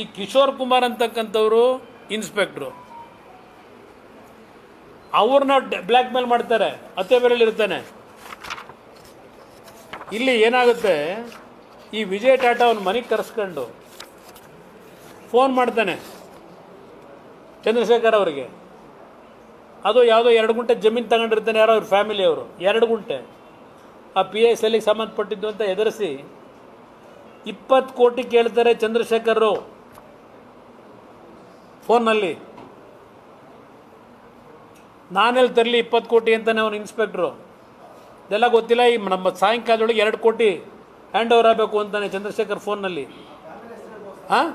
ಈ ಕಿಶೋರ್ ಕುಮಾರ್ ಅಂತಕ್ಕಂಥವ್ರು ಇನ್ಸ್ಪೆಕ್ಟ್ರು. ಅವ್ರನ್ನ ಬ್ಲ್ಯಾಕ್ ಮೇಲ್ ಮಾಡ್ತಾರೆ. ಅತ್ತೆ ಬೇರೆಯಲ್ಲಿ ಇರ್ತಾನೆ. ಇಲ್ಲಿ ಏನಾಗುತ್ತೆ, ಈ ವಿಜಯ್ ಟಾಟಾ ಅವ್ನ ಮನೆಗೆ ಕರೆಸ್ಕೊಂಡು ಫೋನ್ ಮಾಡ್ತಾನೆ ಚಂದ್ರಶೇಖರ್ ಅವರಿಗೆ. ಅದು ಯಾವುದೋ ಎರಡು ಗುಂಟೆ ಜಮೀನು ತಗೊಂಡಿರ್ತಾನೆ ಯಾರೋ ಅವ್ರ. ಫ್ಯಾಮಿಲಿಯವರು ಎರಡು ಗುಂಟೆ. ಆ ಪಿ ಎಸ್ ಎಲ್ಲಿಗೆ ಸಂಬಂಧಪಟ್ಟಿದ್ದು ಅಂತ ಎದುರಿಸಿ ಇಪ್ಪತ್ತು ಕೋಟಿ ಕೇಳ್ತಾರೆ ಚಂದ್ರಶೇಖರ್ ಫೋನ್ನಲ್ಲಿ. ನಾನೆಲ್ಲಿ ತರಲಿ ಇಪ್ಪತ್ತು ಕೋಟಿ ಅಂತಾನೆ ಅವನು ಇನ್ಸ್ಪೆಕ್ಟ್ರು. ಇದೆಲ್ಲ ಗೊತ್ತಿಲ್ಲ, ಈ ನಮ್ಮ ಸಾಯಂಕಾಲದೊಳಗೆ ಎರಡು ಕೋಟಿ ಹ್ಯಾಂಡ್ ಓವರ್ ಆಗಬೇಕು ಅಂತಾನೆ ಚಂದ್ರಶೇಖರ್ ಫೋನ್ನಲ್ಲಿ. ಹಾಂ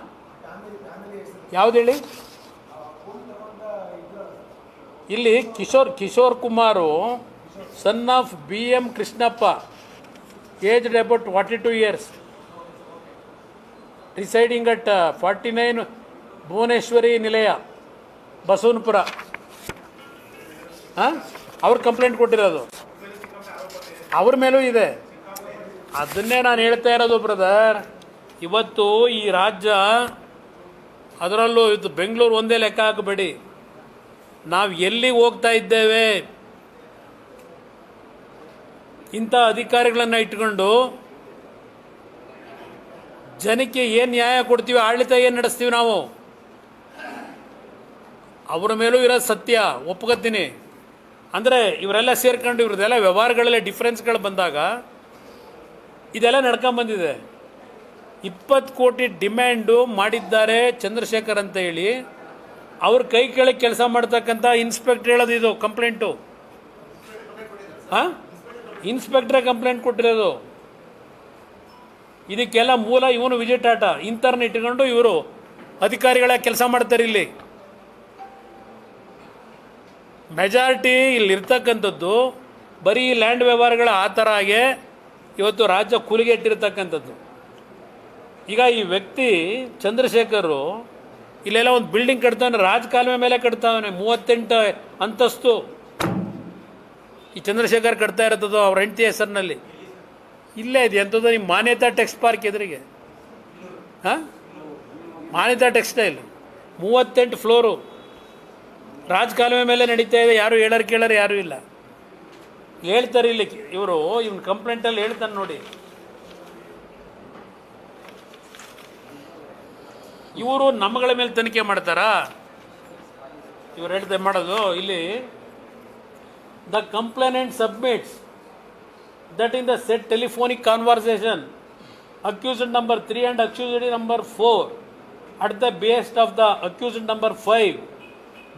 ಯಾವ್ದು ಹೇಳಿ? ಇಲ್ಲಿ Kishore Kishore Kumar son of B M Krishnappa aged about forty two years residing at forty nine Bhuvaneshwari Nilaya, Basavanapura. ಹಾಂ? ಅವ್ರು ಕಂಪ್ಲೇಂಟ್ ಕೊಟ್ಟಿರೋದು. ಅವ್ರ ಮೇಲೂ ಇದೆ. ಅದನ್ನೇ ನಾನು ಹೇಳ್ತಾ ಇರೋದು ಬ್ರದರ್ ಇವತ್ತು ಈ ರಾಜ್ಯ ಅದರಲ್ಲೂ ಇದು ಬೆಂಗಳೂರು ಒಂದೇ ಲೆಕ್ಕ ಹಾಕಬೇಡಿ. ನಾವು ಎಲ್ಲಿ ಹೋಗ್ತಾ ಇದ್ದೇವೆ? ಇಂಥ ಅಧಿಕಾರಿಗಳನ್ನು ಇಟ್ಕೊಂಡು ಜನಕ್ಕೆ ಏನು ನ್ಯಾಯ ಕೊಡ್ತೀವಿ, ಆಡಳಿತ ಏನು ನಡೆಸ್ತೀವಿ ನಾವು? ಅವರ ಮೇಲೂ ಇರೋದು ಸತ್ಯ, ಒಪ್ಕೋತೀನಿ. ಅಂದರೆ ಇವರೆಲ್ಲ ಸೇರ್ಕೊಂಡು ಇವ್ರದ್ದೆಲ್ಲ ವ್ಯವಹಾರಗಳಲ್ಲೇ ಡಿಫ್ರೆನ್ಸ್ಗಳು ಬಂದಾಗ ಇದೆಲ್ಲ ನಡ್ಕೊಂಬಂದಿದೆ ಇಪ್ಪತ್ತು ಕೋಟಿ ಡಿಮ್ಯಾಂಡು ಮಾಡಿದ್ದಾರೆ ಚಂದ್ರಶೇಖರ್ ಅಂತ ಹೇಳಿ. ಅವ್ರ ಕೈ ಕೆಳಗೆ ಕೆಲಸ ಮಾಡ್ತಕ್ಕಂಥ ಇನ್ಸ್ಪೆಕ್ಟರ್ ಹೇಳೋದು ಇದು ಕಂಪ್ಲೇಂಟು ಹಾಂ? ಇನ್ಸ್ಪೆಕ್ಟ್ರೇ ಕಂಪ್ಲೇಂಟ್ ಕೊಟ್ಟಿರೋದು. ಇದಕ್ಕೆಲ್ಲ ಮೂಲ ಇವನು ವಿಜಯ್ ಟಾಟಾ. ಇಂಥರ್ನ ಇಟ್ಕೊಂಡು ಇವರು ಅಧಿಕಾರಿಗಳ ಕೆಲಸ ಮಾಡ್ತಾರೆ ಇಲ್ಲಿ. ಮೆಜಾರಿಟಿ ಇಲ್ಲಿರ್ತಕ್ಕಂಥದ್ದು, ಬರೀ ಲ್ಯಾಂಡ್ ವ್ಯವಹಾರಗಳ ಆ ಥರ ಹಾಗೆ ಇವತ್ತು ರಾಜ್ಯ ಕೂಲಿಗೆಟ್ಟಿರ್ತಕ್ಕಂಥದ್ದು ಈಗ ಈ ವ್ಯಕ್ತಿ ಚಂದ್ರಶೇಖರು ಇಲ್ಲೆಲ್ಲ ಒಂದು ಬಿಲ್ಡಿಂಗ್ ಕಟ್ತಾನೆ ರಾಜಕಾಲುವೆ ಮೇಲೆ ಕಟ್ತಾವನೆ, ಮೂವತ್ತೆಂಟು ಅಂತಸ್ತು. ಈ ಚಂದ್ರಶೇಖರ್ ಕಟ್ತಾ ಇರ್ತದೋ ಅವ್ರ ಹೆಂಡತಿ ಹೆಸರಿನಲ್ಲಿ? ಇಲ್ಲೇ ಇದೆ, ಎಂಥದ್ದು ನಿಮ್ಮ ಮಾನ್ಯತಾ ಟೆಕ್ಸ್ಟ್ ಪಾರ್ಕ್ ಎದುರಿಗೆ. ಹಾಂ? ಮಾನ್ಯತಾ ಟೆಕ್ಸ್ಟೈಲ್. ಮೂವತ್ತೆಂಟು ಫ್ಲೋರು ರಾಜಕಾಲುವೆ ಮೇಲೆ ನಡೀತಾ ಇದೆ, ಯಾರು ಹೇಳರು ಕೇಳರು ಯಾರೂ ಇಲ್ಲ. ಹೇಳ್ತಾರೆ ಇಲ್ಲಿ ಇವರು, ಇವನು ಕಂಪ್ಲೇಂಟಲ್ಲಿ ಹೇಳ್ತಾನೆ ನೋಡಿ. ಇವರು ನಮ್ಮಗಳ ಮೇಲೆ ತನಿಖೆ ಮಾಡ್ತಾರಾ? ಇವ್ರು ಹೇಳ್ತಾ ಮಾಡೋದು, ಇಲ್ಲಿ the complainant submits that in the set telephonic conversation accused number three and accused number four at the behest of the accused number five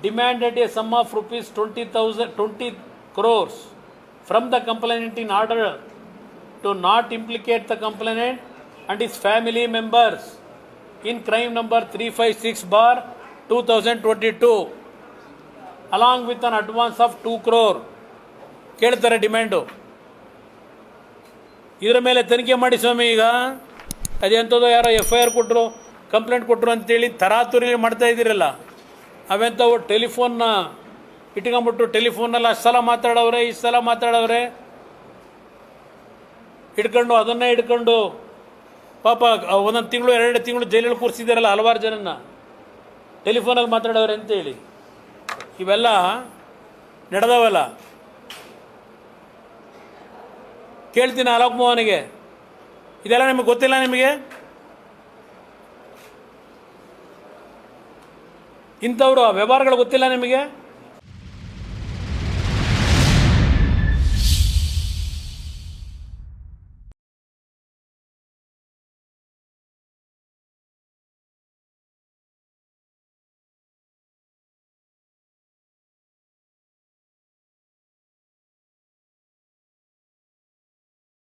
demanded a sum of rupees 20,000 20 crores from the complainant in order to not implicate the complainant and his family members in crime number 356 bar 2022 along with an advance of 2 crore ಕೇಳ್ತಾರೆ demand ಇದರ ಮೇಲೆ ತನಿಖೆ ಮಾಡಿ ಸ್ವಾಮಿ ಈಗ ಅದೆಂಥದ್ದು ಯಾರೋ F I R ಕೊಟ್ಟರು ಕಂಪ್ಲೇಂಟ್ ಕೊಟ್ಟರು ಅಂತೇಳಿ ತರಾತುರಿ ಮಾಡ್ತಾ ಇದ್ದೀರಲ್ಲ ಅವೆಂಥವು ಟೆಲಿಫೋನ್ನ ಇಟ್ಕೊಂಬಿಟ್ಟು ಟೆಲಿಫೋನಲ್ಲಿ ಅಷ್ಟು ಸಲ ಮಾತಾಡವ್ರೆ, ಇಷ್ಟು ಸಲ ಮಾತಾಡವ್ರೆ. ಹಿಡ್ಕೊಂಡು ಅದನ್ನೇ ಹಿಡ್ಕೊಂಡು ಪಾಪ ಒಂದೊಂದು ತಿಂಗಳು, ಎರಡು ತಿಂಗಳು ಜೈಲಲ್ಲಿ ಕೂರಿಸಿದಾರಲ್ಲ ಹಲವಾರು ಜನನ ಟೆಲಿಫೋನಲ್ಲಿ ಮಾತಾಡವ್ರೆ ಅಂತೇಳಿ. ಇವೆಲ್ಲ ನಡೆದವಲ್ಲ. ಕೇಳ್ತೀನಿ ಅಲೋಕ್ ಮೋಹನಿಗೆ. ಇದೆಲ್ಲ ನಿಮಗೆ ಗೊತ್ತಿಲ್ಲ ನಿಮಗೆ? ಇಂಥವ್ರು ವ್ಯವಹಾರಗಳು ಗೊತ್ತಿಲ್ಲ ನಿಮಗೆ?